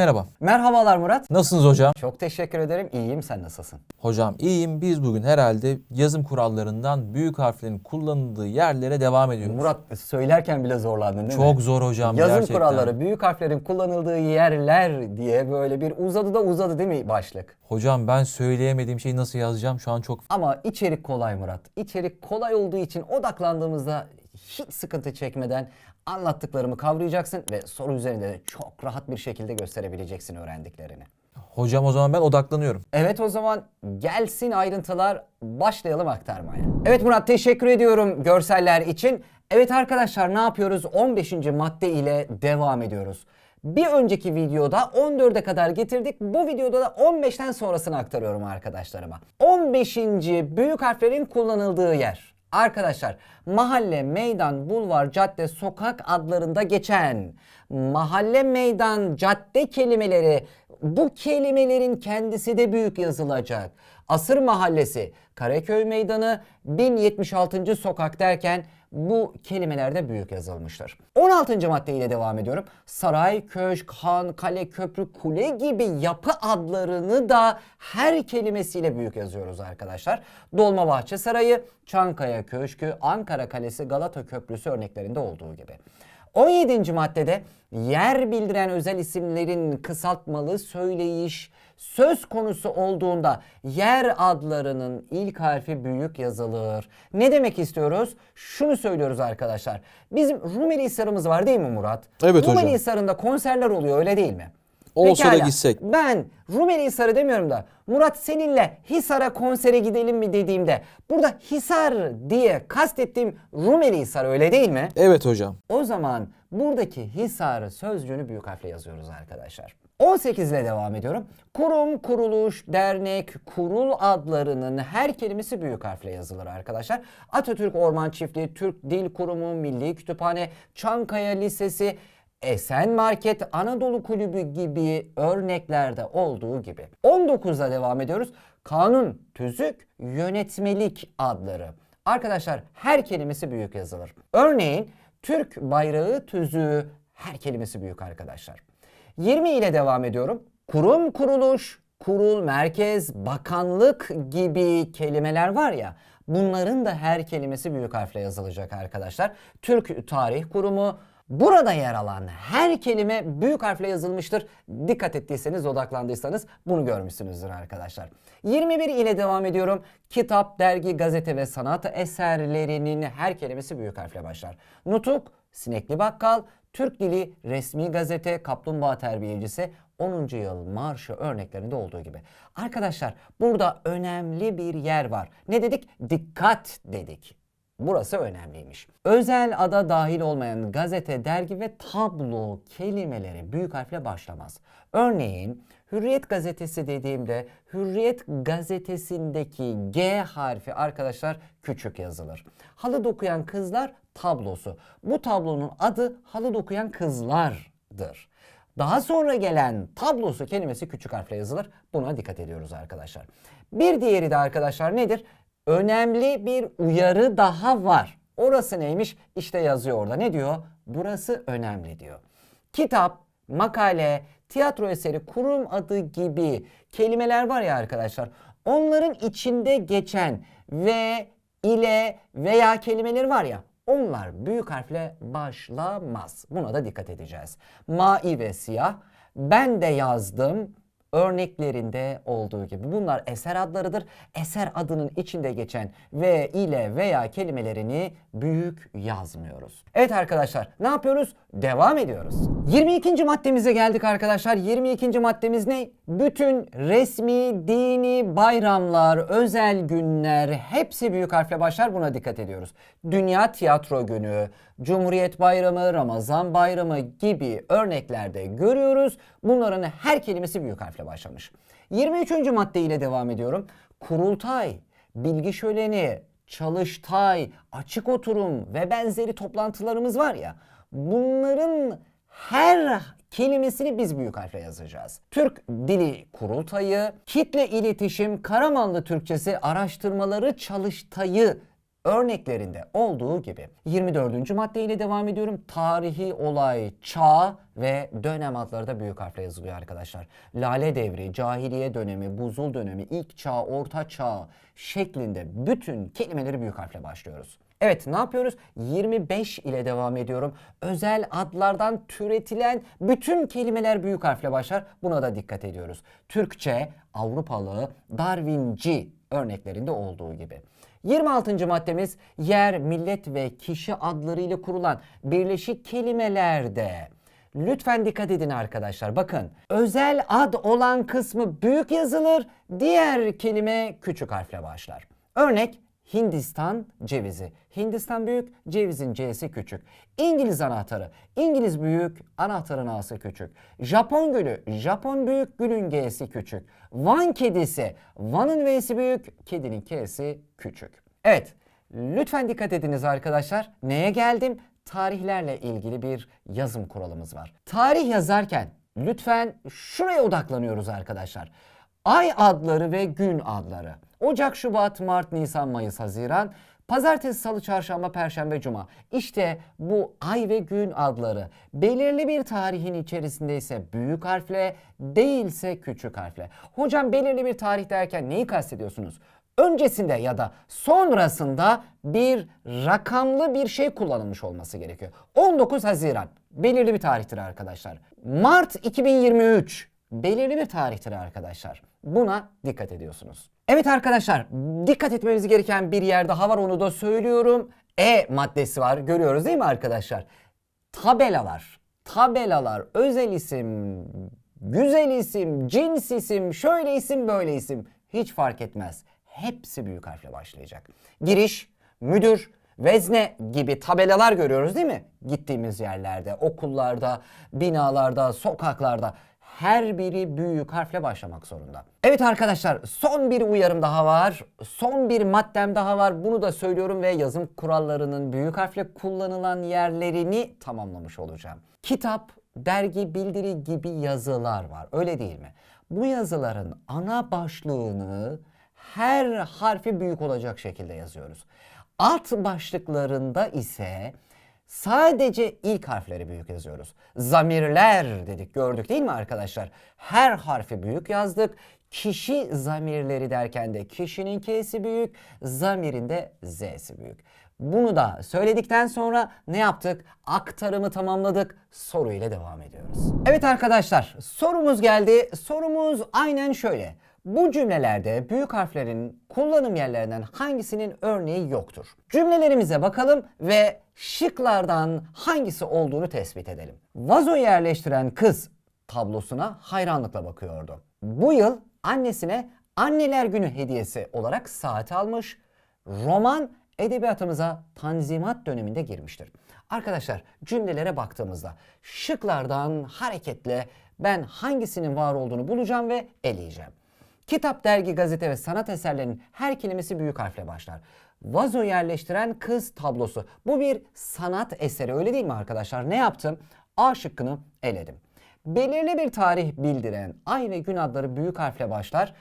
merhaba. Merhabalar Murat. Nasılsınız hocam? Çok teşekkür ederim. İyiyim. Sen nasılsın? Hocam iyiyim. Biz bugün herhalde yazım kurallarından büyük harflerin kullanıldığı yerlere devam ediyoruz. Murat söylerken bile zorlandın değil mi? Çok zor hocam Yazım gerçekten. kuralları, büyük harflerin kullanıldığı yerler diye böyle bir uzadı da uzadı değil mi başlık? Hocam ben söyleyemediğim şeyi nasıl yazacağım şu an çok... Ama içerik kolay Murat. İçerik kolay olduğu için odaklandığımızda hiç sıkıntı çekmeden anlattıklarımı kavrayacaksın ve soru üzerinde de çok rahat bir şekilde gösterebileceksin öğrendiklerini. Hocam o zaman ben odaklanıyorum. Evet o zaman gelsin ayrıntılar başlayalım aktarmaya. Evet Murat teşekkür ediyorum görseller için. Evet arkadaşlar ne yapıyoruz? 15. madde ile devam ediyoruz. Bir önceki videoda 14'e kadar getirdik. Bu videoda da 15'ten sonrasını aktarıyorum arkadaşlarıma. 15. büyük harflerin kullanıldığı yer. Arkadaşlar mahalle, meydan, bulvar, cadde, sokak adlarında geçen mahalle, meydan, cadde kelimeleri bu kelimelerin kendisi de büyük yazılacak. Asır Mahallesi, Karaköy Meydanı, 1076. sokak derken bu kelimeler de büyük yazılmıştır. 16. maddeyle devam ediyorum. Saray, köşk, han, kale, köprü, kule gibi yapı adlarını da her kelimesiyle büyük yazıyoruz arkadaşlar. Dolmabahçe Sarayı, Çankaya Köşkü, Ankara Kalesi, Galata Köprüsü örneklerinde olduğu gibi. 17. maddede yer bildiren özel isimlerin kısaltmalı söyleyiş söz konusu olduğunda yer adlarının ilk harfi büyük yazılır. Ne demek istiyoruz? Şunu söylüyoruz arkadaşlar. Bizim Rumeli Hisarımız var değil mi Murat? Evet hocam. Rumeli Hisarı'nda konserler oluyor öyle değil mi? Olsa da Pekala. gitsek. Ben Rumeli Hisarı demiyorum da Murat seninle Hisar'a konsere gidelim mi dediğimde burada Hisar diye kastettiğim Rumeli Hisar öyle değil mi? Evet hocam. O zaman buradaki Hisar sözcüğünü büyük harfle yazıyoruz arkadaşlar. 18 ile devam ediyorum. Kurum, kuruluş, dernek, kurul adlarının her kelimesi büyük harfle yazılır arkadaşlar. Atatürk Orman Çiftliği, Türk Dil Kurumu, Milli Kütüphane, Çankaya Lisesi, Esen Market, Anadolu Kulübü gibi örneklerde olduğu gibi. 19'da devam ediyoruz. Kanun, tüzük, yönetmelik adları. Arkadaşlar her kelimesi büyük yazılır. Örneğin Türk bayrağı tüzüğü her kelimesi büyük arkadaşlar. 20 ile devam ediyorum. Kurum, kuruluş, kurul, merkez, bakanlık gibi kelimeler var ya bunların da her kelimesi büyük harfle yazılacak arkadaşlar. Türk Tarih Kurumu, Burada yer alan her kelime büyük harfle yazılmıştır. Dikkat ettiyseniz, odaklandıysanız bunu görmüşsünüzdür arkadaşlar. 21 ile devam ediyorum. Kitap, dergi, gazete ve sanat eserlerinin her kelimesi büyük harfle başlar. Nutuk, sinekli bakkal, Türk dili, resmi gazete, kaplumbağa terbiyecisi, 10. yıl marşı örneklerinde olduğu gibi. Arkadaşlar burada önemli bir yer var. Ne dedik? Dikkat dedik. Burası önemliymiş. Özel ada dahil olmayan gazete, dergi ve tablo kelimeleri büyük harfle başlamaz. Örneğin Hürriyet gazetesi dediğimde Hürriyet gazetesindeki G harfi arkadaşlar küçük yazılır. Halı dokuyan kızlar tablosu. Bu tablonun adı halı dokuyan kızlardır. Daha sonra gelen tablosu kelimesi küçük harfle yazılır. Buna dikkat ediyoruz arkadaşlar. Bir diğeri de arkadaşlar nedir? Önemli bir uyarı daha var. Orası neymiş? İşte yazıyor orada. Ne diyor? Burası önemli diyor. Kitap, makale, tiyatro eseri, kurum adı gibi kelimeler var ya arkadaşlar. Onların içinde geçen ve ile veya kelimeler var ya onlar büyük harfle başlamaz. Buna da dikkat edeceğiz. Mai ve siyah. Ben de yazdım örneklerinde olduğu gibi. Bunlar eser adlarıdır. Eser adının içinde geçen ve ile veya kelimelerini büyük yazmıyoruz. Evet arkadaşlar ne yapıyoruz? Devam ediyoruz. 22. maddemize geldik arkadaşlar. 22. maddemiz ne? Bütün resmi, dini bayramlar, özel günler hepsi büyük harfle başlar. Buna dikkat ediyoruz. Dünya Tiyatro Günü, Cumhuriyet Bayramı, Ramazan Bayramı gibi örneklerde görüyoruz. Bunların her kelimesi büyük harfle başlamış. 23. madde ile devam ediyorum. Kurultay, bilgi şöleni, çalıştay, açık oturum ve benzeri toplantılarımız var ya. Bunların her kelimesini biz büyük harfle yazacağız. Türk Dili Kurultayı, Kitle İletişim Karamanlı Türkçesi Araştırmaları Çalıştayı örneklerinde olduğu gibi. 24. maddeyle devam ediyorum. Tarihi olay, çağ ve dönem adları da büyük harfle yazılıyor arkadaşlar. Lale devri, cahiliye dönemi, buzul dönemi, ilk çağ, orta çağ şeklinde bütün kelimeleri büyük harfle başlıyoruz. Evet ne yapıyoruz? 25 ile devam ediyorum. Özel adlardan türetilen bütün kelimeler büyük harfle başlar. Buna da dikkat ediyoruz. Türkçe, Avrupalı, Darwinci örneklerinde olduğu gibi. 26. maddemiz yer, millet ve kişi adlarıyla kurulan birleşik kelimelerde Lütfen dikkat edin arkadaşlar. Bakın özel ad olan kısmı büyük yazılır, diğer kelime küçük harfle başlar. Örnek Hindistan cevizi. Hindistan büyük, cevizin C'si küçük. İngiliz anahtarı. İngiliz büyük, anahtarın A'sı küçük. Japon gülü. Japon büyük, gülün G'si küçük. Van kedisi. Van'ın V'si büyük, kedinin K'si küçük. Evet, lütfen dikkat ediniz arkadaşlar. Neye geldim? Tarihlerle ilgili bir yazım kuralımız var. Tarih yazarken lütfen şuraya odaklanıyoruz arkadaşlar. Ay adları ve gün adları. Ocak, Şubat, Mart, Nisan, Mayıs, Haziran. Pazartesi, Salı, Çarşamba, Perşembe, Cuma. İşte bu ay ve gün adları belirli bir tarihin içerisindeyse büyük harfle, değilse küçük harfle. Hocam belirli bir tarih derken neyi kastediyorsunuz? öncesinde ya da sonrasında bir rakamlı bir şey kullanılmış olması gerekiyor. 19 Haziran belirli bir tarihtir arkadaşlar. Mart 2023 belirli bir tarihtir arkadaşlar. Buna dikkat ediyorsunuz. Evet arkadaşlar dikkat etmemiz gereken bir yer daha var onu da söylüyorum. E maddesi var görüyoruz değil mi arkadaşlar? Tabelalar, tabelalar, özel isim, güzel isim, cins isim, şöyle isim, böyle isim hiç fark etmez. Hepsi büyük harfle başlayacak. Giriş, müdür, vezne gibi tabelalar görüyoruz değil mi? Gittiğimiz yerlerde, okullarda, binalarda, sokaklarda her biri büyük harfle başlamak zorunda. Evet arkadaşlar son bir uyarım daha var. Son bir maddem daha var. Bunu da söylüyorum ve yazım kurallarının büyük harfle kullanılan yerlerini tamamlamış olacağım. Kitap, dergi, bildiri gibi yazılar var. Öyle değil mi? Bu yazıların ana başlığını her harfi büyük olacak şekilde yazıyoruz. Alt başlıklarında ise sadece ilk harfleri büyük yazıyoruz. Zamirler dedik gördük değil mi arkadaşlar? Her harfi büyük yazdık. Kişi zamirleri derken de kişinin K'si büyük, zamirin de Z'si büyük. Bunu da söyledikten sonra ne yaptık? Aktarımı tamamladık. Soru ile devam ediyoruz. Evet arkadaşlar sorumuz geldi. Sorumuz aynen şöyle. Bu cümlelerde büyük harflerin kullanım yerlerinden hangisinin örneği yoktur? Cümlelerimize bakalım ve şıklardan hangisi olduğunu tespit edelim. Vazo yerleştiren kız tablosuna hayranlıkla bakıyordu. Bu yıl annesine Anneler Günü hediyesi olarak saat almış. Roman edebiyatımıza Tanzimat döneminde girmiştir. Arkadaşlar cümlelere baktığımızda şıklardan hareketle ben hangisinin var olduğunu bulacağım ve eleyeceğim. Kitap, dergi, gazete ve sanat eserlerinin her kelimesi büyük harfle başlar. Vazo yerleştiren kız tablosu. Bu bir sanat eseri öyle değil mi arkadaşlar? Ne yaptım? A şıkkını eledim. Belirli bir tarih bildiren ay ve gün adları büyük harfle başlar.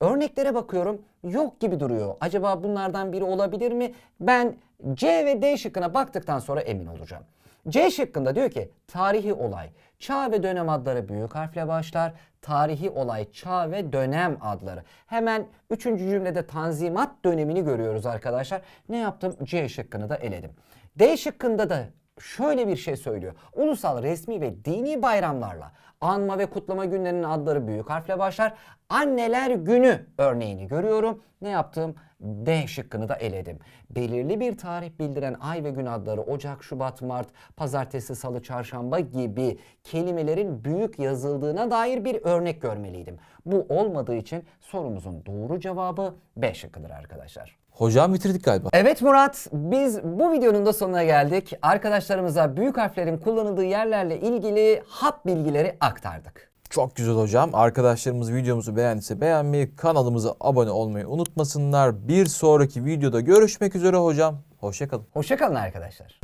Örneklere bakıyorum yok gibi duruyor. Acaba bunlardan biri olabilir mi? Ben C ve D şıkkına baktıktan sonra emin olacağım. C şıkkında diyor ki tarihi olay, çağ ve dönem adları büyük harfle başlar. Tarihi olay, çağ ve dönem adları. Hemen üçüncü cümlede tanzimat dönemini görüyoruz arkadaşlar. Ne yaptım? C şıkkını da eledim. D şıkkında da şöyle bir şey söylüyor. Ulusal, resmi ve dini bayramlarla anma ve kutlama günlerinin adları büyük harfle başlar. Anneler günü örneğini görüyorum. Ne yaptım? D şıkkını da eledim. Belirli bir tarih bildiren ay ve gün adları Ocak, Şubat, Mart, Pazartesi, Salı, Çarşamba gibi kelimelerin büyük yazıldığına dair bir örnek görmeliydim. Bu olmadığı için sorumuzun doğru cevabı B şıkkıdır arkadaşlar. Hocam bitirdik galiba. Evet Murat, biz bu videonun da sonuna geldik. Arkadaşlarımıza büyük harflerin kullanıldığı yerlerle ilgili hap bilgileri aktardık. Çok güzel hocam. Arkadaşlarımız videomuzu beğendiyse beğenmeyi, kanalımıza abone olmayı unutmasınlar. Bir sonraki videoda görüşmek üzere hocam. Hoşçakalın. Hoşçakalın arkadaşlar.